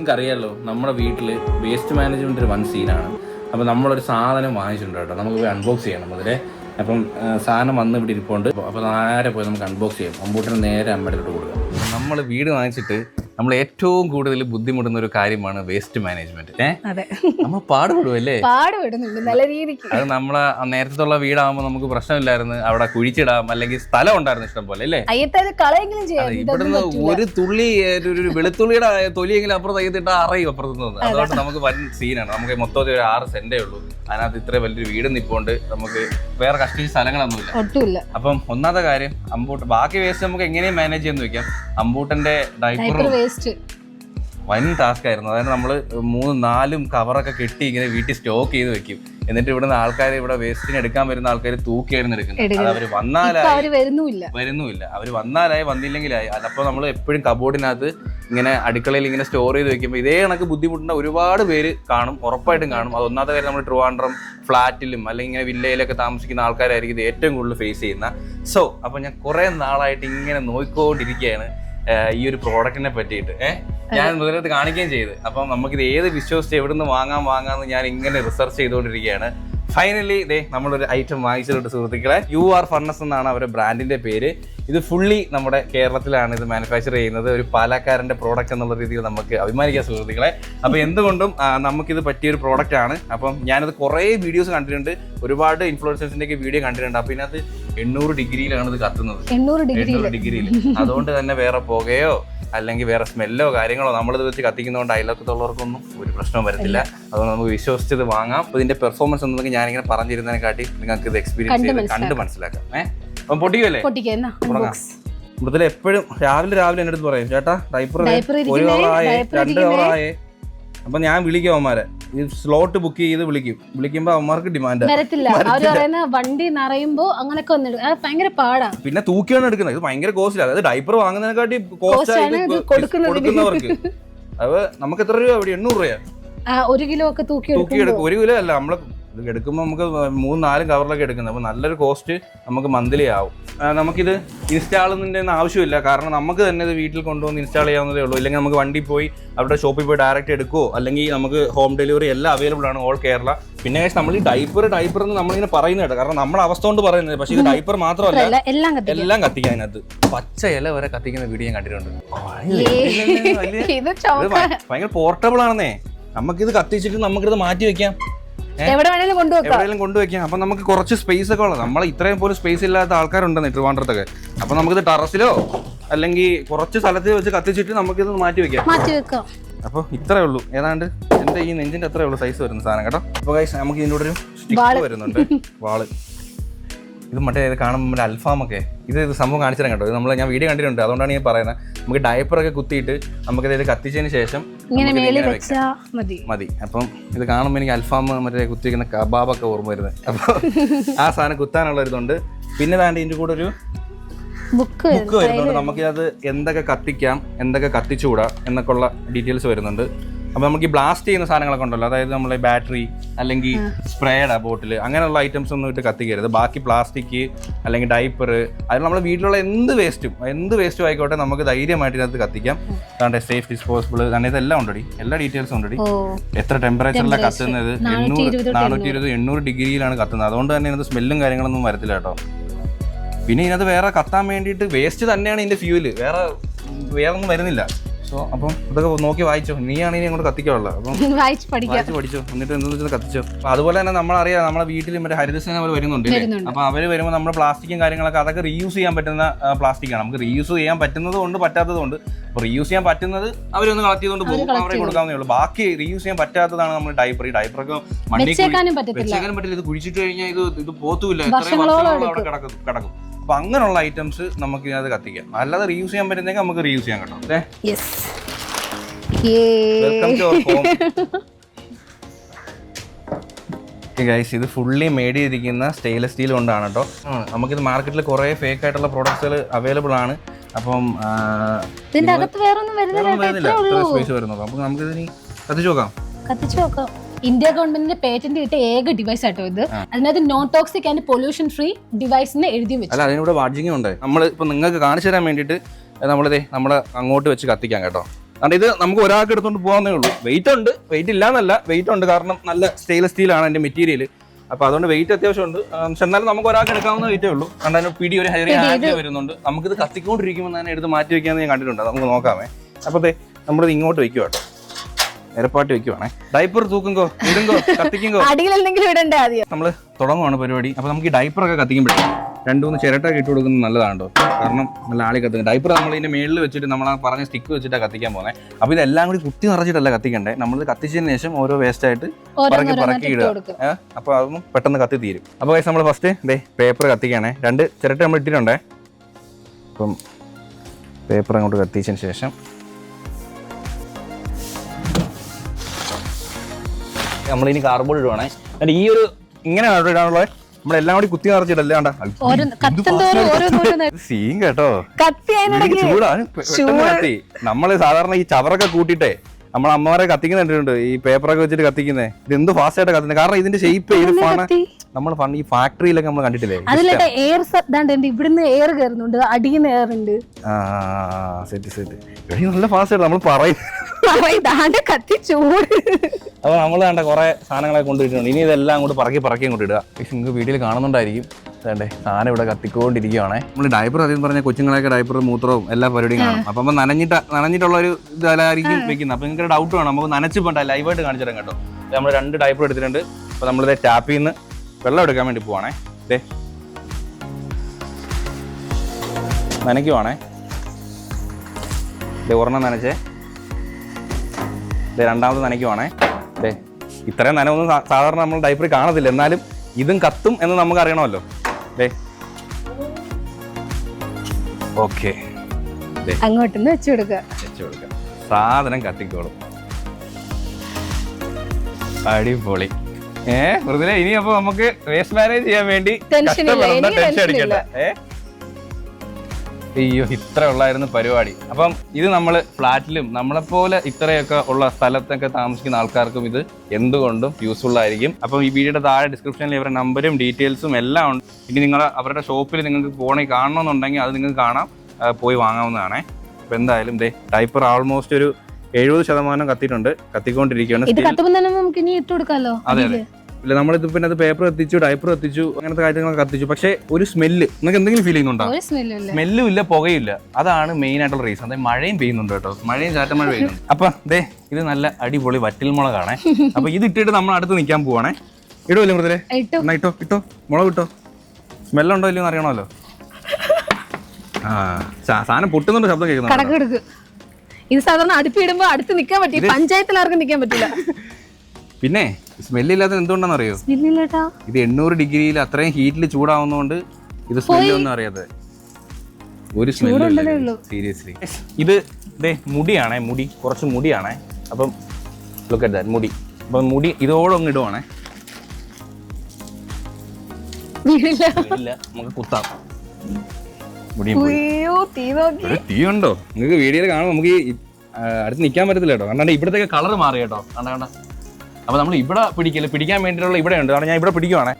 നിങ്ങൾക്ക് അറിയാലോ നമ്മുടെ വീട്ടിൽ വേസ്റ്റ് മാനേജ്മെന്റ് ഒരു വൺ സീനാണ് അപ്പോൾ നമ്മളൊരു സാധനം വാങ്ങിച്ചിട്ടുണ്ട് കേട്ടോ. നമുക്ക് അൺബോക്സ് ചെയ്യണം അതിലെ. അപ്പം സാധനം വന്ന് ഇവിടെ ഇരിപ്പുണ്ട്. അപ്പോൾ നേരെ പോയി നമുക്ക് അൺബോക്സ് ചെയ്യാം. അമ്പൂട്ടിന് നേരെ അമ്മയുടെ കൊടുക്കാം. നമ്മൾ വീട് വാങ്ങിച്ചിട്ട് നമ്മൾ ഏറ്റവും കൂടുതൽ ബുദ്ധിമുട്ടുന്ന ഒരു കാര്യമാണ് വേസ്റ്റ് മാനേജ്മെന്റ് ഏഹ് നമ്മൾ പാടുപെടുമല്ലേ പാടുപെടുന്നുണ്ട് നല്ല രീതിക്ക്. അത് നമ്മളെ നേരത്തെ വീടാകുമ്പോൾ നമുക്ക് പ്രശ്നമില്ലായിരുന്നു. അവിടെ കുഴിച്ചിടാം അല്ലെങ്കിൽ സ്ഥലം ഉണ്ടായിരുന്നു ഇഷ്ടം പോലെ അല്ലേ? കളയെങ്കിലും ചെയ്യാം. ഇവിടുന്ന് ഒരു തുള്ളി ഒരു ഒരു വെളുത്തുള്ളിയുടെ തൊലിയെങ്കിലും അപ്പുറത്ത് അയ്യത്തിട്ട് അറിയും അപ്പുറത്ത് നിന്ന് അതുകൊണ്ട് നമുക്ക് വൻ സീനാണ് നമുക്ക് മൊത്തത്തിൽ ഒരു ആറ് സെന്റേ ഉള്ളൂ. അതിനകത്ത് ഇത്ര വലിയൊരു വീട് നിപ്പോണ്ട്. നമുക്ക് വേറെ കഷ്ടിച്ച് സ്ഥലങ്ങളൊന്നുമില്ല. ഒട്ടുമില്ല. അപ്പം ഒന്നാമത്തെ കാര്യം അമ്പൂട്ട് ബാക്കി വേസ്റ്റ് നമുക്ക് എങ്ങനെയും മാനേജ് ചെയ്യാന്ന് വെക്കാം. അമ്പൂട്ടന്റെ ഡൈപ്പർ ഡൈപ്പറും വൻ ടാസ്ക് ആയിരുന്നു. അതായത് നമ്മൾ മൂന്ന് നാലും കവറൊക്കെ കെട്ടി ഇങ്ങനെ വീട്ടിൽ സ്റ്റോക്ക് ചെയ്ത് വെക്കും. എന്നിട്ട് ഇവിടുന്ന് ആൾക്കാർ ഇവിടെ വേസ്റ്റിന് എടുക്കാൻ വരുന്ന ആൾക്കാർ തൂക്കിയായിരുന്നു എടുക്കുന്നത്. അത് അവർ വന്നാലായി. വരുന്നുമില്ല. അവർ വന്നാലായി വന്നില്ലെങ്കിലായി. അപ്പോൾ നമ്മൾ എപ്പോഴും കബോർഡിനകത്ത് ഇങ്ങനെ അടുക്കളയിൽ ഇങ്ങനെ സ്റ്റോർ ചെയ്ത് വെക്കുമ്പോൾ ഇതേ കണക്ക് ബുദ്ധിമുട്ടുന്ന ഒരുപാട് പേര് കാണും. ഉറപ്പായിട്ടും കാണും. അത് ഒന്നാമത്തെ കാര്യം നമ്മൾ ട്രിവാൻഡ്രം ഫ്ലാറ്റിലും അല്ലെങ്കിൽ ഇങ്ങനെ വില്ലയിലൊക്കെ താമസിക്കുന്ന ആൾക്കാരായിരിക്കും ഇത് ഏറ്റവും കൂടുതൽ ഫേസ് ചെയ്യുന്ന. സോ അപ്പോൾ ഞാൻ കുറേ നാളായിട്ട് ഇങ്ങനെ നോക്കിക്കൊണ്ടിരിക്കുകയാണ് ഈ ഒരു പ്രോഡക്റ്റിനെ പറ്റിയിട്ട്. ഏഹ് ഞാൻ മുതലത്ത് കാണിക്കുകയും ചെയ്ത്. അപ്പം നമുക്കിത് ഏത് വിശ്വസിച്ച് എവിടെ നിന്ന് വാങ്ങാൻ വാങ്ങാമെന്ന് ഞാൻ ഇങ്ങനെ റിസർച്ച് ചെയ്തുകൊണ്ടിരിക്കുകയാണ്. ഫൈനലി ഇതേ നമ്മളൊരു ഐറ്റം വാങ്ങിച്ചിട്ടുണ്ട് സുഹൃത്തുക്കളെ യു ആർ ഫർണസ് എന്നാണ് അവരുടെ ബ്രാൻഡിന്റെ പേര്. ഇത് ഫുള്ളി നമ്മുടെ കേരളത്തിലാണ് ഇത് മാനുഫാക്ചർ ചെയ്യുന്നത്. ഒരു പാലക്കാരന്റെ പ്രോഡക്റ്റ് എന്നുള്ള രീതിയിൽ നമുക്ക് അഭിമാനിക്കാം സുഹൃത്തുക്കളെ. അപ്പോൾ എന്തുകൊണ്ടും നമുക്കിത് പറ്റിയ ഒരു പ്രോഡക്റ്റ് ആണ്. അപ്പം ഞാനത് കുറേ വീഡിയോസ് കണ്ടിട്ടുണ്ട്. ഒരുപാട് ഇൻഫ്ലുവൻസേഴ്സിന്റെ ഒക്കെ വീഡിയോ കണ്ടിട്ടുണ്ട്. അപ്പോൾ ഇതിനകത്ത് എണ്ണൂറ് ഡിഗ്രിയിലാണ് ഇത് കത്തുന്നത്. എണ്ണൂറ് ഡിഗ്രി എണ്ണൂറ് ഡിഗ്രിയിൽ അതുകൊണ്ട് തന്നെ വേറെ പുകയോ അല്ലെങ്കിൽ വേറെ സ്മെല്ലോ കാര്യങ്ങളോ നമ്മളിത് വെച്ച് കത്തിക്കുന്നതുകൊണ്ട് അയലൊക്കത്തുള്ളവർക്കൊന്നും ഒരു പ്രശ്നവും വരത്തില്ല. അതുകൊണ്ട് നമുക്ക് വിശ്വസിച്ചത് വാങ്ങാം. അപ്പോൾ ഇതിന്റെ പെർഫോമൻസ് ഒന്നും ഞാനിങ്ങനെ പറഞ്ഞിരുന്നതിനെ കാട്ടി നിങ്ങൾക്ക് ഇത് എക്സ്പീരിയൻസ് ചെയ്ത് കണ്ട് മനസ്സിലാക്കാം. ഏഹ് അപ്പം പൊട്ടിക്കുമല്ലേ തുടങ്ങാം. മൃദുല എപ്പോഴും രാവിലെ രാവിലെ എന്റെ അടുത്ത് പറയും ചേട്ടാ ഡൈപ്പർ ഒരു കവറായി രണ്ട് കവറായേ അപ്പൊ ഞാൻ വിളിക്കും അവന്മാരെ. ഈ സ്ലോട്ട് ബുക്ക് ചെയ്ത് വിളിക്കും. വിളിക്കുമ്പോൾ അവന്മാർക്ക് ഡിമാൻഡ് വരത്തില്ല. അവർ പറയുന്ന വണ്ടി നിറയുമ്പോ അങ്ങനൊക്കെ വന്നിടും. അത് ഭയങ്കര പാടാ. പിന്നെ തൂക്കിയാണ് എടുക്കുന്നത്. ഇത് ഭയങ്കര കോസ്റ്റ് അതായത് ഡൈപ്പർ വാങ്ങുന്നതിനെക്കാട്ടി കോസ്റ്റ്. കൊടുക്കുന്നവർക്ക്. അത് നമുക്ക് എത്ര രൂപ എണ്ണൂറ് രൂപ ആ, ഒരു കിലോ ഒക്കെ തൂക്കി തൂക്കി എടുക്കും ഒരു കിലോ അല്ല നമ്മൾ ഇത് എടുക്കുമ്പോൾ നമുക്ക് മൂന്ന് നാല് കവറിലൊക്കെ എടുക്കുന്നത്. അപ്പോൾ നല്ലൊരു കോസ്റ്റ് നമുക്ക് മന്ത്ലി ആവും. നമുക്കിത് ഇൻസ്റ്റാൾ ഒന്നും ആവശ്യമില്ല. കാരണം നമുക്ക് തന്നെ ഇത് വീട്ടിൽ കൊണ്ടുവന്ന് ഇൻസ്റ്റാൾ ചെയ്യാവുന്നതേ ഉള്ളൂ. ഇല്ലെങ്കിൽ നമുക്ക് വണ്ടി പോയി അവിടെ ഷോപ്പിൽ പോയി ഡയറക്റ്റ് എടുക്കുമോ അല്ലെങ്കിൽ നമുക്ക് ഹോം ഡെലിവറി എല്ലാം അവൈലബിൾ ആണ് ഓൾ കേരള. പിന്നെ നമ്മൾ ഈ ഡൈപ്പർ ഡൈപ്പർ എന്ന് നമ്മളിങ്ങനെ പറയുന്നത് കേട്ടോ. കാരണം നമ്മുടെ അവസ്ഥ കൊണ്ട് പറയുന്നത്. പക്ഷേ ഇത് ഡൈപ്പർ മാത്രമല്ല എല്ലാം- എല്ലാം കത്തിക്കും അതിനകത്ത്. പച്ച ഇല വരെ കത്തിക്കുന്ന വീഡിയോ ഞാൻ കണ്ടിട്ടുണ്ട്. ഭയങ്കര പോർട്ടബിൾ ആണെന്നേ. നമുക്കിത് കത്തിച്ചിട്ട് നമുക്കിത് മാറ്റി വെക്കാം. എവിടെ വേണേലും കൊണ്ടുവെക്കാം. അപ്പൊ നമുക്ക് കുറച്ച് സ്പേസ് ഒക്കെ ഉള്ളത് നമ്മളെ ഇത്രയും പോലും സ്പേസ് ഇല്ലാത്ത ആൾക്കാരുണ്ടെന്ന് ട്രിവാൻഡ്രത്തൊക്കെ. അപ്പൊ നമുക്കിത് ടെറസിലോ അല്ലെങ്കിൽ കുറച്ച് സ്ഥലത്ത് വെച്ച് കത്തിച്ചിട്ട് നമുക്കിത് മാറ്റി വെക്കാം. മാറ്റി വെക്കാം. അപ്പോൾ ഇത്രേ ഉള്ളൂ. ഏതാണ്ട് എന്റെ ഈ നെഞ്ചിന്റെ അത്രേ ഉള്ളൂ സൈസ് വരുന്ന സാധനം കേട്ടോ. അപ്പോൾ നമുക്ക് ഇതിന്റെ കൂടെ ഒരു സ്റ്റിക്ക് വരുന്നുണ്ട്. വാൾ. ഇത് മറ്റേ ഇത് കാണുമ്പോൾ അൽഫാം അൽഫാമൊക്കെ. ഇത് ഇത് സംഭവം കാണിച്ചു തരാം കേട്ടോ. ഇത് നമ്മൾ ഞാൻ വീഡിയോ കണ്ടിട്ടുണ്ട്. അതുകൊണ്ടാണ് ഞാൻ പറയുന്നത്. നമുക്ക് ഡയപ്പറൊക്കെ കുത്തിയിട്ട് നമുക്കിത് ഇത് കത്തിച്ചതിന് ശേഷം മതി. മതി. അപ്പം ഇത് കാണുമ്പോൾ എനിക്ക് അൽഫാം മറ്റേ കുത്തിയിരിക്കുന്ന കബാബൊക്കെ ഓർമ്മ വരുന്നത്. അപ്പോൾ ആ സാധനം കുത്താനുള്ള ഇതുണ്ട്. പിന്നെ താണ്ട് ഇതിന്റെ കൂടെ ഒരു ബുക്ക് ബുക്ക് വരുന്നുണ്ട്. നമുക്കിത് എന്തൊക്കെ കത്തിക്കാം എന്തൊക്കെ കത്തിച്ചുകൂടാ എന്നൊക്കെ ഉള്ള ഡീറ്റെയിൽസ് വരുന്നുണ്ട്. അപ്പോൾ നമുക്ക് ഈ ബ്ലാസ്റ്റ് ചെയ്യുന്ന സാധനങ്ങളൊക്കെ ഉണ്ടല്ലോ. അതായത് നമ്മളെ ബാറ്ററി അല്ലെങ്കിൽ സ്പ്രേയുടെ ബോട്ടിൽ അങ്ങനെയുള്ള ഐറ്റംസ് ഒന്നും ഇട്ട് കത്തിക്കരുത്. ബാക്കി പ്ലാസ്റ്റിക് അല്ലെങ്കിൽ ഡൈപ്പർ അതിൽ നമ്മുടെ വീട്ടിലുള്ള എന്ത് വേസ്റ്റും എന്ത് വേസ്റ്റും ആയിക്കോട്ടെ നമുക്ക് ധൈര്യമായിട്ട് ഇതിനകത്ത് കത്തിക്കാം. അതാണ്ട് സേഫ് ഡിസ്പോസിബിൾ അങ്ങനെ ഇതെല്ലാം ഉണ്ടടി. എല്ലാ ഡീറ്റെയിൽസും ഉണ്ടടി. എത്ര ടെമ്പറേച്ചറിലാണ് കത്തുന്നത്? എണ്ണൂറ് നാനൂറ്റി ഇരുപത് എണ്ണൂറ്. ഡിഗ്രിയിലാണ് കത്തുന്നത്. അതുകൊണ്ട് തന്നെ ഇതിനകത്ത് സ്മെല്ലും കാര്യങ്ങളൊന്നും വരത്തില്ല കേട്ടോ. പിന്നെ ഇതിനകത്ത് വേറെ കത്താൻ വേണ്ടിയിട്ട് വേസ്റ്റ് തന്നെയാണ് ഇതിന്റെ ഫ്യൂൽ വേറെ വേറെ ഒന്നും വരുന്നില്ല. സോ അപ്പം ഇതൊക്കെ നോക്കി വായിച്ചോ. നീയാണെങ്കിൽ അങ്ങോട്ട് കത്തിക്കാനുള്ളത്. അപ്പം വായിച്ച് പഠിക്കാം. വായിച്ച് പഠിച്ചോ. എന്നിട്ട് എന്താ വെച്ചാൽ കത്തിച്ചോ. അപ്പൊ അതുപോലെ തന്നെ നമ്മളറിയാം നമ്മളെ വീട്ടിൽ മറ്റേ ഹരിതസേന അവർ വരുന്നുണ്ട്? അപ്പൊ അവർ വരുമ്പോൾ നമ്മുടെ പ്ലാസ്റ്റിക്കും കാര്യങ്ങളൊക്കെ അതൊക്കെ റീയൂസ് ചെയ്യാൻ പറ്റുന്ന പ്ലാസ്റ്റിക് ആണ്. നമുക്ക് റീയൂസ് ചെയ്യാൻ പറ്റുന്നത് കൊണ്ട് പറ്റാത്തത് കൊണ്ട് റീയൂസ് ചെയ്യാൻ പറ്റുന്നത് അവരൊന്ന് കളക്ട് ചെയ്തുകൊണ്ട് പോകും. അവരെ കൊടുക്കാവുന്നേ ഉള്ളൂ. ബാക്കി റീയൂസ് ചെയ്യാൻ പറ്റാത്തതാണ് നമ്മൾ ഡൈപ്പർ ഈ ഡൈപ്പറൊക്കെ മണ്ണിൽ വെച്ചേക്കാനും പറ്റില്ല. ഇത് കുഴിച്ചിട്ട് കഴിഞ്ഞാൽ ഇത് ഇത് പോത്തുമില്ല എത്ര വർഷങ്ങളോളം അവിടെ കിടക്കും കിടക്കും. അപ്പൊ അങ്ങനെയുള്ള ഐറ്റംസ് നമുക്ക് ഇതിനകത്ത് കത്തിക്കാം. അല്ലാതെ റീയൂസ് ചെയ്യാൻ പറ്റുന്നെങ്കിൽ നമുക്ക് റീയൂസ് ചെയ്യാൻ കേട്ടോ. അല്ലേ welcome to our home guys ഇത് ഫുള്ളി മേഡ് ചെയ്തിരിക്കുന്ന സ്റ്റെയിൻലെസ് സ്റ്റീൽ കൊണ്ടാണ് കേട്ടോ. നമുക്കിത് മാർക്കറ്റിൽ കുറേ ഫേക്ക് ആയിട്ടുള്ള പ്രോഡക്ട്സുകൾ അവൈലബിൾ ആണ്. അപ്പം ഇതിന്റെ അകത്ത് വേറൊന്നും വരുന്നില്ല സ്പേസ് വരുന്നുള്ളൂ അപ്പം നമുക്കിത് കത്തിച്ചു നോക്കാം. കത്തിച്ചു നോക്കാം. ഇന്ത്യ ഗവൺമെന്റിന്റെ പേറ്റന്റ് കിട്ടിയ ഏക ഡിവൈസ് ആട്ടോ ഇത്. അതിനകത്ത് non toxic and pollution free device എന്ന് എഴുതി വെച്ചു. അല്ല അതിനൂടെ വാഡ്ജിങ് ഉണ്ട്. നമ്മൾ ഇപ്പൊ നിങ്ങൾക്ക് കാണിച്ചു തരാൻ വേണ്ടിയിട്ട് നമ്മളിതേ നമ്മൾ അങ്ങോട്ട് വെച്ച് കത്തിക്കാം കേട്ടോ. കാരണം ഇത് നമുക്ക് ഒരാൾക്ക് എടുത്തോണ്ട് പോകാന്നേ ഉള്ളൂ. വെയിറ്റ് ഉണ്ട്. വെയിറ്റ് ഇല്ലാന്നല്ല. വെയിറ്റ് ഉണ്ട് കാരണം നല്ല സ്റ്റെയിൻലെസ് സ്റ്റീലാണ് അതിന്റെ മെറ്റീരിയൽ അപ്പൊ അതുകൊണ്ട് വെയിറ്റ് അത്യാവശ്യം ഉണ്ട്. പക്ഷെ എന്നാലും നമുക്ക് ഒരാൾക്ക് എടുക്കാവുന്ന വെയിറ്റേ ഉള്ളൂ. കാരണം അതിന് പിടി ഒരു ഹെയർ ആക്കി വരുന്നുണ്ട്. നമുക്കിത് കത്തിക്കൊണ്ടിരിക്കുമ്പോൾ തന്നെ എടുത്ത് മാറ്റി വെക്കാന്ന് ഞാൻ കണ്ടിട്ടുണ്ട്. നമുക്ക് നോക്കാമേ. അപ്പോൾ ദേ നമ്മളിത് ഇങ്ങോട്ട് വെക്കുക കേട്ടോ നിരപ്പാട്ടി വെക്കുവാണേ. ഡൈപ്പർ തൂക്കുങ്കോ ഇടുങ്കോ കത്തിക്കുങ്കോ അടിയിൽ എന്തെങ്കിലും ഇടണ്ടേ ആദ്യം? നമ്മൾ തുടങ്ങുവാണ് പരിപാടി. അപ്പൊ നമുക്ക് ഈ ഡൈപ്പർ ഒക്കെ കത്തിക്കുമ്പോഴേ രണ്ടു മൂന്ന് ചിരട്ടൊക്കെ ഇട്ട് കൊടുക്കുന്നത് നല്ലതാണ്? കാരണം നല്ല ആളി കത്തുന്നത്. ഡൈപ്പർ നമ്മൾ ഇതിന്റെ മേളിൽ വെച്ചിട്ട് നമ്മൾ ആ പറഞ്ഞ സ്റ്റിക്ക് വെച്ചിട്ടാണ് കത്തിക്കാൻ പോകുന്നത് അപ്പോൾ ഇതെല്ലാം കൂടി കുത്തി നിറച്ചിട്ടല്ല കത്തിക്കണ്ടേ? നമ്മൾ കത്തിച്ചതിന് ശേഷം ഓരോ വേസ്റ്റ് ആയിട്ട് പറക്കി പറക്കി ഇടുക. അപ്പോൾ അതൊന്നും പെട്ടെന്ന് കത്തി തീരും. അപ്പോൾ നമ്മൾ ഫസ്റ്റ് ദേ പേപ്പർ കത്തിക്കുകയാണേ രണ്ട് ചിരട്ട നമ്മൾ ഇട്ടിട്ടുണ്ടേ. അപ്പം പേപ്പർ അങ്ങോട്ട് കത്തിച്ചതിന് ശേഷം നമ്മളിനി കാർബോർഡ് ഇടുവാണേ. എന്നിട്ട് ഈ ഒരു ഇങ്ങനെയാണ് ഇടാനുള്ളത് നമ്മളെല്ലാം കൂടി കുത്തി നിറച്ചിട്ടല്ലേ സീൻ കേട്ടോ. ചൂടാണ് നമ്മൾ സാധാരണ ഈ ചവറൊക്കെ കൂട്ടിയിട്ടേ നമ്മളെ അമ്മമാരെ കത്തിക്കുന്ന കണ്ടിട്ടുണ്ട്. ഈ പേപ്പറൊക്കെ വെച്ചിട്ട് കത്തിക്കുന്നേ. ഇത് എന്ത് ഫാസ്റ്റ് ആയിട്ട് കത്തുന്നത് കാരണം ഇതിന്റെ ഷേപ്പ് ഏത് ഫാണ് നമ്മൾ ഫണ്ട് ഈ ഫാക്ടറിയിലൊക്കെ നമ്മൾ കണ്ടിട്ടില്ലേ? അതിലൊക്കെ എയർ ഉണ്ട് ഇവിടുന്ന് എയർ കയറുന്നുണ്ട് അടിയിൽ എയർ ഉണ്ട്. ആ സെറ്റ് സെറ്റ് നല്ല ഫാസ്റ്റ് ആയിട്ട് നമ്മൾ പറയും ഇതാണ്ട് കത്തി ചൂട്. അപ്പോൾ നമ്മൾ കണ്ട കുറെ സാധനങ്ങളൊക്കെ കൊണ്ടിട്ടുണ്ട് ഇനി ഇതെല്ലാം അങ്ങോട്ട് പറക്കി പറക്കി അങ്ങോട്ട് ഇടുക നിങ്ങൾക്ക് വീഡിയോയിൽ കാണുന്നുണ്ടായിരിക്കും. വേണ്ടേ സാധനം ഇവിടെ കത്തിക്കൊണ്ടിരിക്കുകയാണ് നമ്മൾ ഡയപ്പർ അധികം പറഞ്ഞ കൊച്ചുങ്ങളൊക്കെ ഡയപ്പർ മൂത്രവും എല്ലാ പരിപാടിയും കാണും. അപ്പം അപ്പം നനഞ്ഞിട്ട് നനഞ്ഞിട്ടുള്ള ഒരു ഇതായിരിക്കും വെക്കുന്നത് അപ്പം നിങ്ങൾക്ക് ഡൗട്ട് വേണം. നമുക്ക് നനച്ച് പോണ്ട ലൈവായിട്ട് കാണിച്ചു തരാം കേട്ടോ. നമ്മൾ രണ്ട് ഡയപ്പർ എടുത്തിട്ടുണ്ട്. അപ്പോൾ നമ്മളിത് ടാപ്പിൽ നിന്ന് വെള്ളം എടുക്കാൻ വേണ്ടി പോവാണേ. ദേ. നനയ്ക്കുവാണേ. ദേ ഒരെണ്ണം നനച്ചേ. ദേ രണ്ടാമത് നനയ്ക്കുവാണേ. ദേ ഇത്രയും നനവൊന്നും സാധാരണ നമ്മൾ ഡൈപ്പറിൽ കാണത്തില്ല. എന്നാലും ഇതും കത്തും എന്ന് നമുക്ക് അറിയണമല്ലോ. ഓക്കെ. ഓക്കേ വെച്ചു കൊടുക്കുക വെച്ച് കൊടുക്കുക സാധനം കത്തിക്കോളും. അടിപൊളി. ഏ മൃദുല ഇനി അപ്പൊ നമുക്ക് വേസ്റ്റ് മാനേജ് ചെയ്യാൻ വേണ്ടി കഷ്ടപ്പെടണ്ട ടെൻഷൻ അടിക്കണ്ട. ഏ? അയ്യോ ഇത്ര ഉള്ളായിരുന്നു പരിപാടി. അപ്പം ഇത് നമ്മൾ ഫ്ലാറ്റിലും നമ്മളെപ്പോലെ ഇത്രയൊക്കെ ഉള്ള സ്ഥലത്തൊക്കെ താമസിക്കുന്ന ആൾക്കാർക്കും ഇത് എന്തുകൊണ്ടും യൂസ്ഫുൾ ആയിരിക്കും. അപ്പം ഈ വീഡിയോയുടെ താഴെ ഡിസ്ക്രിപ്ഷനിൽ ഇവരുടെ നമ്പരും ഡീറ്റെയിൽസും എല്ലാം ഉണ്ട്. ഇനി നിങ്ങൾ അവരുടെ ഷോപ്പിൽ നിങ്ങൾക്ക് പോണി കാണണമെന്നുണ്ടെങ്കിൽ അത് നിങ്ങൾക്ക് കാണാം. പോയി വാങ്ങാവുന്നതാണേ. അപ്പം എന്തായാലും ദേ ടൈപ്പർ ആൾമോസ്റ്റ് ഒരു എഴുപത് ശതമാനം കത്തിയിട്ടുണ്ട്. കത്തിക്കൊണ്ടിരിക്കുകയാണ്. ഇത് Still- കത്തുമ്പോൾ തന്നെ നമുക്ക് ഇനി ഇട്ട് കൊടുക്കാലോ? അതെ അതെ. ഇല്ല നമ്മളിത് പിന്നെ അത് പേപ്പർ കത്തിച്ചു ഡൈപ്പർ കത്തിച്ചു അങ്ങനത്തെ കാര്യങ്ങളൊക്കെ കത്തിച്ചു. പക്ഷേ ഒരു സ്മെല്ല് നിങ്ങൾക്ക് എന്തെങ്കിലും ഫീൽ ചെയ്യുന്നുണ്ടോ? സ്മെല്ലും ഇല്ല. പുകയില്ല അതാണ് മെയിൻ ആയിട്ടുള്ള റീസൺ അതായത് മഴയും പെയ്യുന്നുണ്ട് കേട്ടോ. മഴയും ചാറ്റ മഴ പെയ്യുന്നുണ്ട്. അപ്പൊ ദേ ഇത് നല്ല അടിപൊളി വറ്റൽ മുളകാണേ അപ്പൊ ഇത് ഇട്ടിട്ട് നമ്മൾ അടുത്ത് നിൽക്കാൻ പോവാണേ. ഇടുമല്ലോ മൃതലെ ഇട്ടു. എന്നാ ഇട്ടോ ഇട്ടോ. മുളക് ഇട്ടോ. സ്മെല്ലുണ്ടോ ഇല്ലയോ എന്ന് അറിയണമല്ലോ. ആ സാധനം പൊട്ടുന്നുണ്ട് ശബ്ദം കേൾക്കുന്നു ഇത് സാധാരണ അടുപ്പിടുമ്പോ അടുത്ത് നിക്കാൻ പറ്റില്ല. പഞ്ചായത്തിൽ ആർക്കും നിക്കാൻ പറ്റില്ല. പിന്നെ സ്മെല്ലില്ലാത്ത എന്തുകൊണ്ടാണെന്ന് അറിയോ സ്മെല്ലില്ലേട്ടാ ഇത് എണ്ണൂറ് ഡിഗ്രിയിൽ അത്രയും ഹീറ്റിൽ ചൂടാവുന്നതുകൊണ്ട് ഇത് സ്മെല്ലൊന്നും അറിയാതെ ഒരു സ്മെല്ലും സീരിയസ്ലി ഇത്. ഇതേ മുടിയാണേ മുടി. കുറച്ച് മുടിയാണേ. അപ്പം ലുക്ക് അറ്റ് ദാറ്റ് മുടി. അപ്പം മുടി ഇതോടെ ഒന്ന് ഇടുവാണേ. ഇല്ല. നമുക്ക് കുത്താം. തീ ഉണ്ടോ? നിങ്ങൾക്ക് വീഡിയോയിൽ കാണുമ്പോൾ നമുക്ക് അടുത്ത് നിൽക്കാൻ പറ്റത്തില്ല കേട്ടോ. കണ്ടാണ്ട് ഇവിടത്തേക്ക് കളർ മാറി കേട്ടോ. കണ്ട കണ്ട. അപ്പൊ നമ്മൾ ഇവിടെ പിടിക്കില്ല പിടിക്കാൻ വേണ്ടിയിട്ടുള്ള ഇവിടെ ഉണ്ട്. കാരണം ഞാൻ ഇവിടെ പിടിക്കുവാണേ.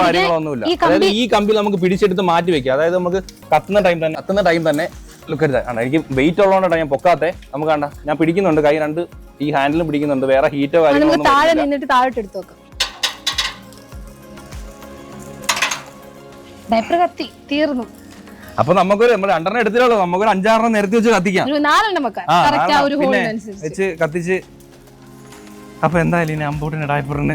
കാര്യങ്ങളൊന്നുമില്ല. ഈ അതായത് ഈ കമ്പിൽ നമുക്ക് പിടിച്ചെടുത്ത് മാറ്റി വെക്കാം. അതായത് നമുക്ക് കത്തുന്ന ടൈം തന്നെ കത്തുന്ന ടൈം തന്നെ ലുക്കരുത് കണ്ട? എനിക്ക് വെയിറ്റ് ഉള്ളതുകൊണ്ടാണ് ഞാൻ പൊക്കാത്തെ. നമുക്ക് കണ്ട? ഞാൻ പിടിക്കുന്നുണ്ട്. കൈ രണ്ട് ഈ ഹാൻഡിലും പിടിക്കുന്നുണ്ട്. വേറെ ഹീറ്റോ കാര്യങ്ങളൊന്നും താഴെ നിന്നിട്ട് താഴോട്ട് എടുത്തു നോക്കാം ഡയപ്പർ കത്തി തീർന്നു. അപ്പൊ നമുക്കൊരു നമ്മൾ രണ്ടെണ്ണം എടുത്തിട്ടുള്ളൂ. നമുക്കൊരു അഞ്ചാറെണ്ണം നിരത്തി വെച്ച് കത്തിക്കാം. വെച്ച് നാലെണ്ണം ആ, അപ്പൊ എന്തായാലും ഇനി അമ്പൂട്ടിന് ഡയപ്പറിന്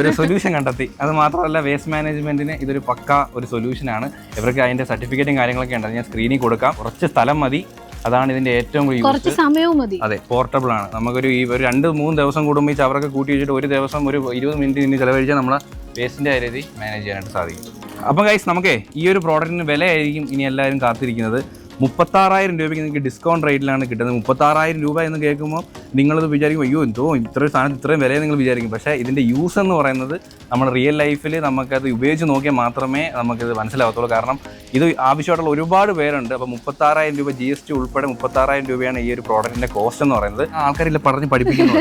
ഒരു സൊല്യൂഷൻ കണ്ടെത്തി. അത് മാത്രമല്ല വേസ്റ്റ് മാനേജ്മെന്റിന് ഇതൊരു പക്ക ഒരു സൊല്യൂഷനാണ് ഇവർക്ക് അതിന്റെ സർട്ടിഫിക്കറ്റും കാര്യങ്ങളൊക്കെ ഉണ്ട്. ഞാൻ സ്ക്രീനിൽ കൊടുക്കാം. കുറച്ച് സ്ഥലം മതി. അതാണ് ഇതിന്റെ ഏറ്റവും കുറച്ച് സമയവും മതി. അതെ പോർട്ടബിൾ ആണ്. നമുക്കൊരു ഈ ഒരു രണ്ട് മൂന്ന് ദിവസം കൂടുമ്പോൾ ഈ ചവറൊക്കെ കൂട്ടി വെച്ചിട്ട് ഒരു ദിവസം ഒരു ഇരുപത് മിനിറ്റ് ഇനി ചിലവഴിച്ചാൽ നമ്മളെ വേസ്റ്റിന്റെ കാര്യത്തിൽ മാനേജ് ചെയ്യാനായിട്ട് സാധിക്കും. അപ്പം ഗൈസ് നമുക്കേ ഈ ഒരു പ്രോഡക്റ്റിന് വിലയായിരിക്കും ഇനി എല്ലാവരും കാത്തിരിക്കുന്നത്. മുപ്പത്താറായിരം രൂപയ്ക്ക് നിങ്ങൾക്ക് ഡിസ്കൗണ്ട് റേറ്റിലാണ് കിട്ടുന്നത്. മുപ്പത്താറായിരം രൂപ എന്ന് കേൾക്കുമ്പോൾ നിങ്ങളത് വിചാരിക്കും അയ്യോ എന്തോ ഇത്രയും സാധനം ഇത്രയും വില നിങ്ങൾ വിചാരിക്കും. പക്ഷേ ഇതിന്റെ യൂസ് എന്ന് പറയുന്നത് നമ്മൾ റിയൽ ലൈഫിൽ നമുക്കത് ഉപയോഗിച്ച് നോക്കിയാൽ മാത്രമേ നമുക്കിത് മനസ്സിലാവത്തുള്ളൂ. കാരണം ഇത് ആവശ്യമായിട്ടുള്ള ഒരുപാട് പേരുണ്ട്. അപ്പോൾ മുപ്പത്താറായിരം രൂപ ജി എസ് ടി ഉൾപ്പെടെ മുപ്പത്താറായിരം രൂപയാണ് ഈ ഒരു പ്രോഡക്റ്റിന്റെ കോസ്റ്റ് എന്ന് പറയുന്നത്. ആൾക്കാരില്ല പറഞ്ഞ് പഠിപ്പിക്കുന്നു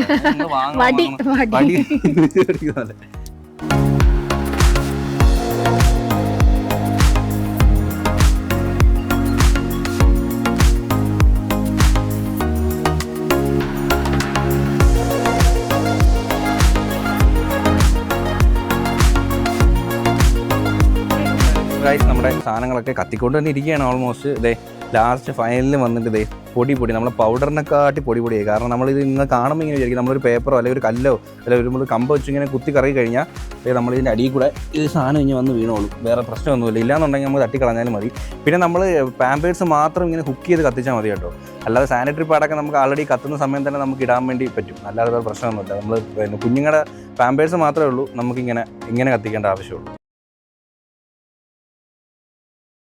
നമ്മുടെ സാധനങ്ങളൊക്കെ കത്തിക്കൊണ്ട് തന്നെ ഇരിക്കുകയാണ് ഓൾമോസ്റ്റ് ഇതേ ലാസ്റ്റ് ഫൈനലിൽ വന്നിട്ട് ഇതേ പൊടി പൊടി നമ്മളെ പൗഡറിനെക്കാട്ടി പൊടി പൊടിയായി. കാരണം നമ്മളിത് ഇന്ന് കാണുമ്പോൾ ഇങ്ങനെ വിചാരിക്കും നമ്മളൊരു പേപ്പറോ അല്ലെങ്കിൽ ഒരു കല്ലോ അല്ലെങ്കിൽ ഒരു കമ്പ് വെച്ച് ഇങ്ങനെ കുത്തി കറി കഴിഞ്ഞാൽ നമ്മളിതിന്റെ അടിയിൽ കൂടെ ഈ സാധനം ഇങ്ങനെ വന്ന് വീണോളൂ. വേറെ പ്രശ്നമൊന്നുമില്ല ഇല്ലാന്നുണ്ടെങ്കിൽ നമുക്ക് തട്ടിക്കളഞ്ഞാലും മതി. പിന്നെ നമ്മൾ പാമ്പേഴ്സ് മാത്രം ഇങ്ങനെ ഹുക്ക് ചെയ്ത് കത്തിച്ചാൽ മതി കേട്ടോ. അല്ലാതെ സാനിറ്ററി പാഡൊക്കെ നമുക്ക് ആൾറെഡി കത്തുന്ന സമയം തന്നെ നമുക്ക് ഇടാൻ വേണ്ടി പറ്റും. അല്ലാതെ വേറെ പ്രശ്നമൊന്നുമില്ല. നമ്മൾ പിന്നെ കുഞ്ഞുങ്ങളുടെ പാമ്പേഴ്സ് മാത്രമേ ഉള്ളൂ. നമുക്കിങ്ങനെ ഇങ്ങനെ കത്തിക്കേണ്ട ആവശ്യമുള്ളൂ.